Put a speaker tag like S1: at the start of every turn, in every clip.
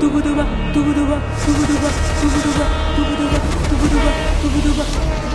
S1: Tubuduba, tubuduba, tubuduba, tubuduba, tubuduba, tubuduba, tubuduba.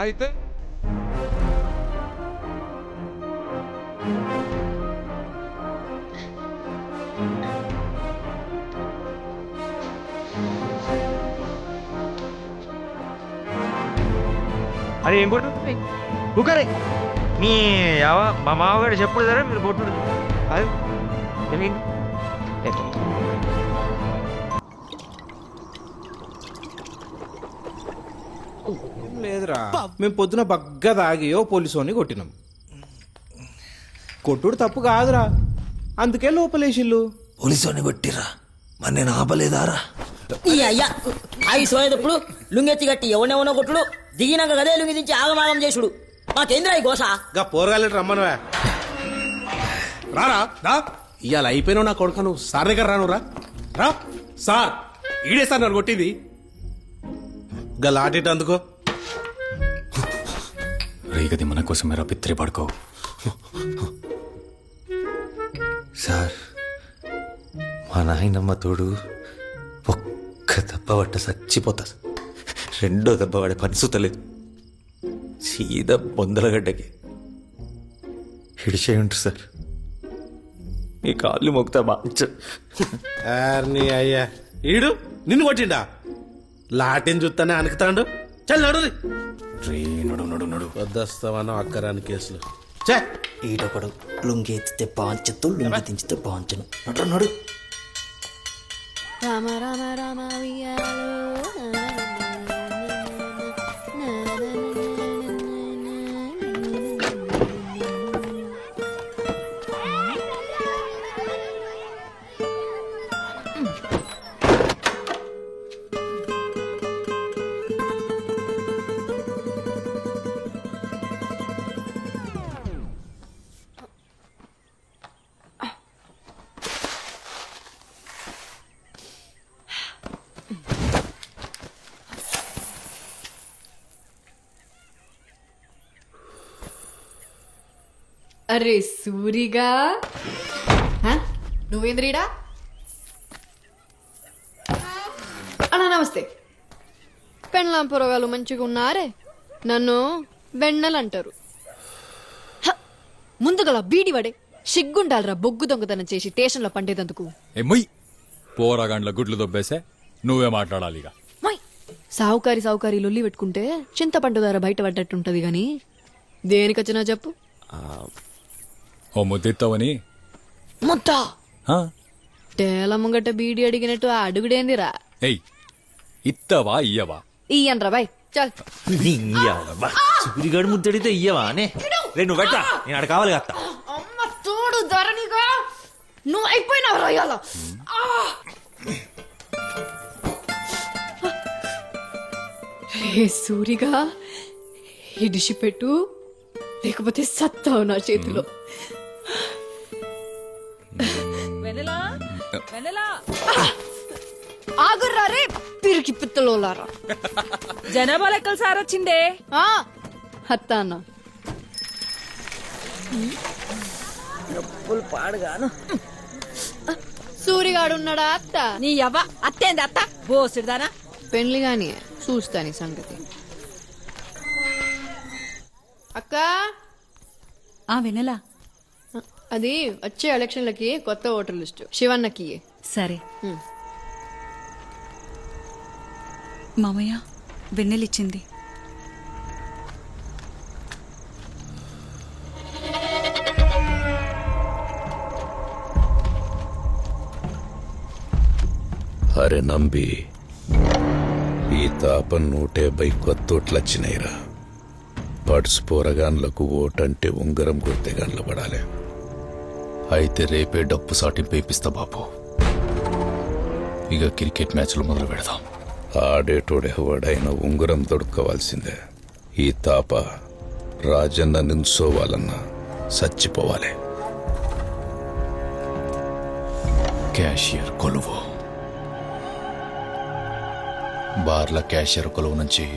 S1: అయితే
S2: అది ఏం కొట్టు? కుక్కరే మీ మా మామగారు చెప్పుడు సరే మీరు కొట్టుడు. అది.
S3: లేదురా. మేము పొద్దున బగ్గ తాగియో పోలీసోని కొట్టినాం. కొట్టుడు తప్పు కాదురా. అందుకే లోపలేసిల్లు.
S4: పోలీసు కొట్టిరా మరి నేను ఆపలేదారా?
S5: ఈ అయ్యా అవి సోయేటప్పుడు లుంగెత్తి గట్టి ఎవడెవనో కొట్టుడు. దిగినాక గదే లుంగి దించి ఆగమాగం చేసుడు. మాకేంద్రా ఈ గోస?
S3: గా పోరగాలి రమ్మనవా.
S6: రారా రా. ఇవాళ అయిపోయినావు నా కొడుకు నువ్వు సార్ దగ్గర రాను రా. రా సార్ ఈడే సార్ నన్ను కొట్టింది.
S3: గా లాటేట అందుకో.
S7: రేగది మన కోసం రా పిత్రి పడుకో.
S4: సార్ మా నాయనమ్మ తోడు ఒక్క దెబ్బ పట్ట చచ్చిపోతా. రెండో దెబ్బ పడే పనిసుతలేదు సీదా బొందలగడ్డకి హిడిచే ఉంటారు సార్. మీ కాళ్ళు మొక్తా బాగా
S3: నీ అయ్యా. ఈడు నిన్ను కొట్టిండా? లాటిని చూస్తానే అనకుతాండు చల్ నడు.
S7: రే నడు నడు నడు.
S3: వద్దస్తావనో అక్కరాని కేసులు. చే
S4: ఈడొకడు లుంగి ఎత్తితే పాంచతో లుంగి దించితే పాంచను నడు నడు.
S8: రామ రామ రామ అరే సూరిగా? నువ్వేంద్రీడా? అన్నా నమస్తే. పెండ్లాం పొరగాలు మంచిగా ఉన్నారే? నన్ను హ! ముందుగల బీడి వడే సిగ్గుండాలరా బొగ్గు దొంగతనం చేసి స్టేషన్లో పండేదందుకు.
S7: ఎమ్మయ్ పోరాగాండ్ల గుడ్లు దొబ్బేసే నువ్వే మాట్లాడాలి ఇక
S8: సావుకారి సావుకారి లొల్లి పెట్టుకుంటే చింతపండు ధర బయట పడ్డట్టుంటది గాని దేనికొచ్చినా చెప్పు.
S7: ఓ ముద్దిస్తావని
S8: మొత్తా
S7: ఆ?
S8: టేల ముంగట బీడి అడిగినట్టు ఆ అడుగుడేందిరా?
S7: ఏయ్ ఇత్తవా ఇయ్యవా?
S8: ఇయ్యన్రా బాయ్ చల్.
S2: సూరిగాడు ముద్దడితే ఇయ్యవా అనే? రే నువ్వు పెట్టా నేను ఆడ కావాలి కదా
S8: అమ్మ తోడు ధరణిగా నువ్వు అయిపోయినావు రొయ్యాల సూరిగా ఇడిసిపెట్టు లేకపోతే సత్తావు నా చేతిలో. ఆగుర్రా రే పిరికి పిత్తలోలారా.
S9: జనాభా లెక్కలు సార్ వచ్చిందే.
S8: ఆ, అత్త అన్న
S5: పాడుగాను.
S8: సూరిగాడు ఉన్నాడా అత్త?
S9: నీ అవ్వ అత్తేంది అత్త? బోసుడుదానా
S8: పెళ్ళి గాని చూస్తాని సంగతి. అక్క?
S9: ఆ వెనెలా
S8: అది వచ్చే ఎలక్షన్లకి కొత్త ఓటర్ లిస్టు. శివన్నకి.
S9: సరే. మామయ్య వెన్నెలిచ్చింది
S6: అరే నంబి ఈ తాపం నూటేబై కొత్తోట్లొచ్చినాయిరా. పడ్స్ పోరగాన్లకు ఓటంటే ఉంగరం గుర్తెగాన్లు పడాలి
S7: అయితే రేపే డప్పు సాటింపు వేపిస్తా బాబు. ఇక క్రికెట్ మ్యాచ్లు మొదలు పెడదాం.
S6: ఆడేటోడెవడైనా ఉంగరం దొడుకోవాల్సిందే ఈ తాప రాజన్న నించోవాలన్నా చచ్చిపోవాలి.
S7: క్యాషియర్ కొలువు. బార్ల క్యాషియర్ కొలువు నుంచి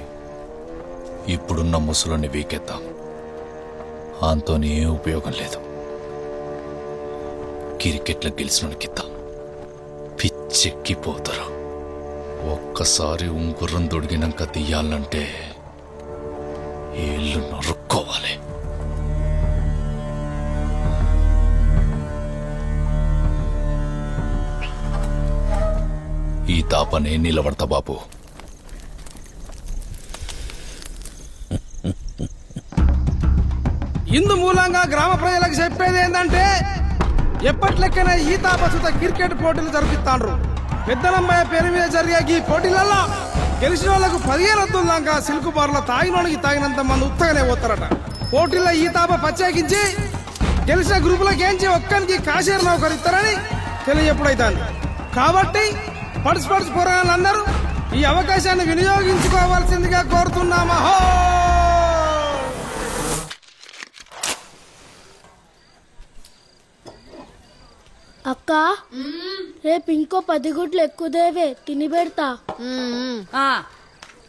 S7: ఇప్పుడున్న ముసలుని వీకెత్తాం. ఆంతోని ఏ ఉపయోగం లేదు. క్రికెట్లో గెలిచినోనికిద్దాం పిచ్చెక్కిపోతారు. ఒక్కసారి ఉంగుర్రం దొడిగినాక తీయాలంటే ఏళ్ళు నరుక్కోవాలి. ఈ తాపనే నిలబడతా బాబు.
S1: ఇందు మూలంగా గ్రామ ప్రజలకు చెప్పేది ఏంటంటే ఎప్పట్లెక్కన ఈ తాపసుత క్రికెట్ పోటీలు జరిపిస్తాండ్రు పెద్దలమ్మాయి పేరు మీద జరిగే ఈ పోటీలలో గెలిచిన వాళ్ళకు పదిహేను వద్దు దాకా సిల్క్ బార్లో తాగినోడికి తాగినంత మంది ఉత్తగానే పోతారట. పోటీల్లో ఈ తాప ప్రత్యేకించి గెలిచిన గ్రూపులకు ఏంచి ఒక్కరికి కాశీర నౌకరు ఇస్తారని తెలియజెప్పుడైతాను కాబట్టి పడుచు పడుచు పోరాళ్ళందరూ ఈ అవకాశాన్ని వినియోగించుకోవాల్సిందిగా కోరుతున్నామా
S10: అక్క రేపు ఇంకో పది గుడ్లు ఎక్కువదేవే తిని పెడతా.
S9: ఆ,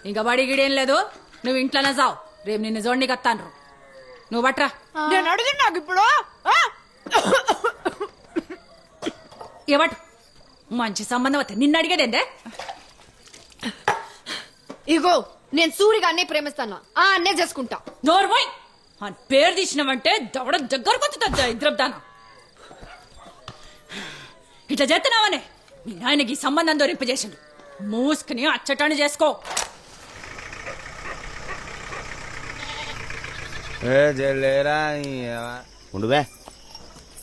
S9: ఇంకా బడి గిడేం లేదు. నువ్వు ఇంట్లోనే చావు రేపు నిన్ను జోడికి వస్తాను నువ్వు బట్రా నేను అడిగి నాకు ఇప్పుడు. ఏవట్ మంచి సంబంధం వస్తే నిన్ను అడిగేదేందే
S8: ఇగో నేను సూరిగానే ప్రేమిస్తాను. ఆ అన్నే చేసుకుంటా.
S9: నోర్మోయ్ అని పేరు తీసినావంటే దవడ దగ్గరకు వచ్చుతా ఇద్దరుదానా ఇట్లా చేస్తున్నావనే మీ నాయనకి సంబంధం దొరింపజేసిండు మూసుకుని అచ్చటాన్ని చేసుకో.
S3: ఉండువే.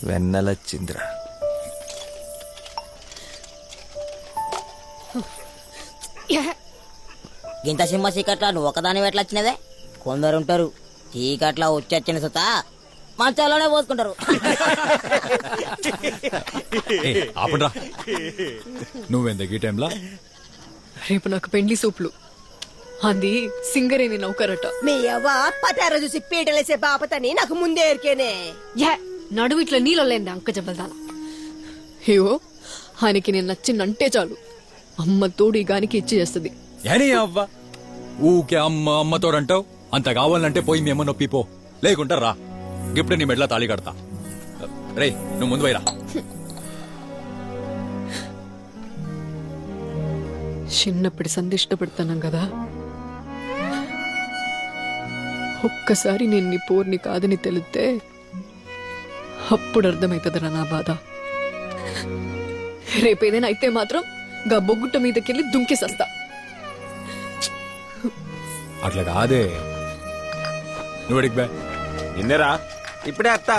S2: వెన్నెలచ్చిందిరా
S5: గింత సింహ చీకట్ల నువ్వు ఒకదాని ఎట్లా వచ్చినదే కొందరు ఉంటారు చీకట్ల వచ్చి సుత. మంచాలోనే పోసుకుంటారు.
S7: ఆపడ్రా. నువ్వెందుకు ఈ టైంలో?
S8: రేపు నాకు పెండ్లి సూపులు. అది సింగరేని నౌకరట.
S10: మీ అవ్వ పతార చూసి పీటలేసే బాపతని నాకు ముందే ఎరికేనే.
S8: యా నడువు ఇట్లా నీళ్ళలేండి అంక జబ్బల్దాన అయ్యో ఆయనకి నేను నచ్చిందంటే చాలు. అమ్మ తోడు ఈ గానికి ఇచ్చి చేస్తుంది.
S11: ఏనీ అవ్వ? ఊకే అమ్మ అమ్మతోడంటావు అంత కావాలంటే పోయి మీ అమ్మ నొప్పి పో. లేకుంటా రా. గిఫ్ట్ నీ మెడ్ల తాళి కడతా. రే నువ్వు ముందు పోయిరా.
S8: చిన్నప్పటి సంధి ఇష్టపడతాను కదా. ఒక్కసారి నేను నీ పోర్ని కాదని తెలిస్తే అప్పుడు అర్థమవుతుందిరా నా బాధ. రేపేదైనా అయితే మాత్రం గా బొగ్గుట్ట మీదకెళ్ళి దుంకేసస్తా.
S11: అట్లా కాదే. నువ్వు అడిగి
S3: నిన్నేరా?
S2: ఇప్పుడే అత్త.